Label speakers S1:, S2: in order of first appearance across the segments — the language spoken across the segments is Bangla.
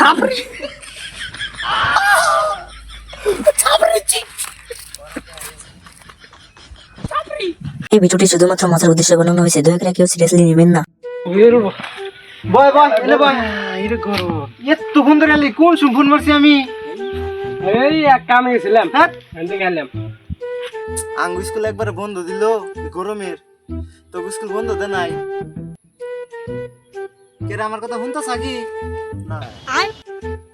S1: চাপড়ি। চাপড়িছি চাপড়ি।
S2: এই ভিডিওটি শুধুমাত্র মজার উদ্দেশ্যে বানানো হয়েছে। দয়া করে কেউ সিরিয়াসলি নেবেন না।
S3: বয় বয় এনে বয়। এতক্ষণ ধরে এলি কোন শুন ফোন মারছি আমি?
S1: এই এক কামে গেছিলাম।
S3: হ্যাঁ?
S1: গেলাম।
S3: আঙ্গু স্কুল একবার বন্ধ দিল গরমের। তো স্কুল বন্ধ দে নাই। কে রে, আমার কথা শুনতো সাকি না।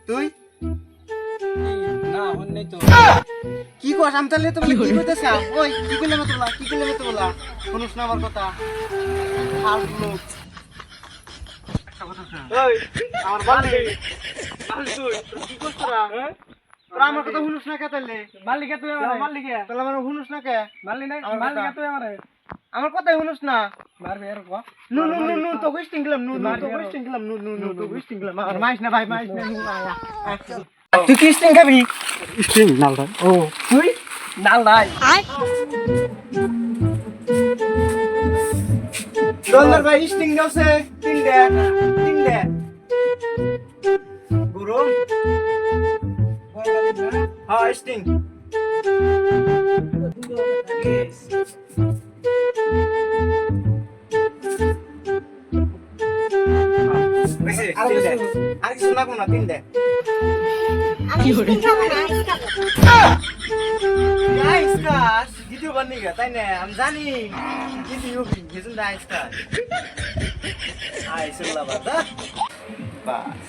S3: তুই?
S1: না হন তো।
S3: কি কস? আমি তাহলে তোমার কি কইতেছ? ওই কি কইলে মতো বলা কি কইলে মতো বলা শুনুস না আমার কথা। আর লোক ওই আমার বালি বালি তুই কি করছ তোরা তোরা আমার কথা শুনুস না কে তাহলে
S1: মালিকা তুই আমার?
S3: তাহলে শুনুস না কে?
S1: মালিকা
S3: কথা।
S1: তুই আমার?
S3: আমার কথাই শুনুস না।
S1: মারবে আর কো
S3: নু নু নু নু তো কইস্টিং গেলাম নু নু তো নু নু নু তো কইস্টিং গেলাম আর মাইস না ভাই মাইস না নু আয়া তুই কি স্টিং খাবি? স্টিং ও তুই?
S1: নাল নাই
S3: ডলার ভাই স্টিং দাওছে তিন দে দে। গুরু। হ্যাঁ স্টিং। কিছু লাগবো না তিন দে Nice কাজ ভিডিও বানি গা তাই না আমি জানি ভিডিও গেছুন নাইস কাজ আই সুল্লা বাদা বাস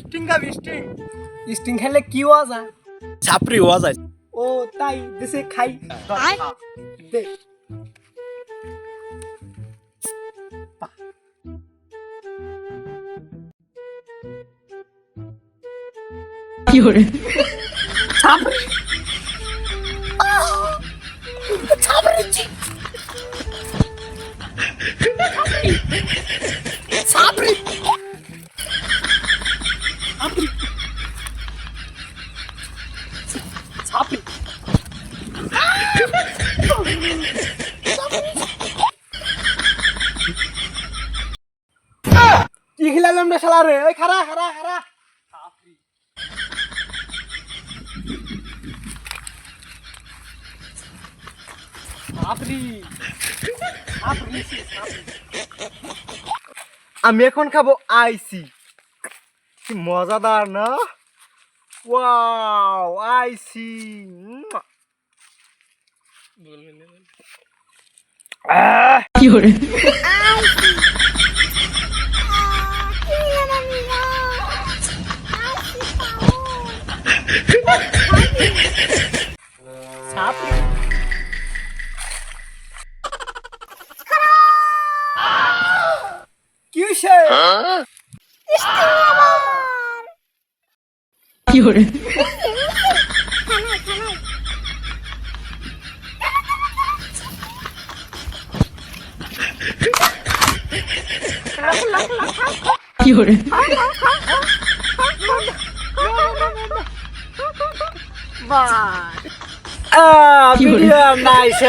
S3: স্টিং গাবি স্টিং
S1: স্টিং খেলে কি হওয়া যায়
S4: ছাপরি হওয়া যায়
S3: ও তাই দেশে খাই দে কি খেলালাম রে শালা রে? ওই খারা খারা খারা আমি এখন খাব আইসি। কি মজাদার না? Wow I see. কি হইছে আহ ভিডিও নাইস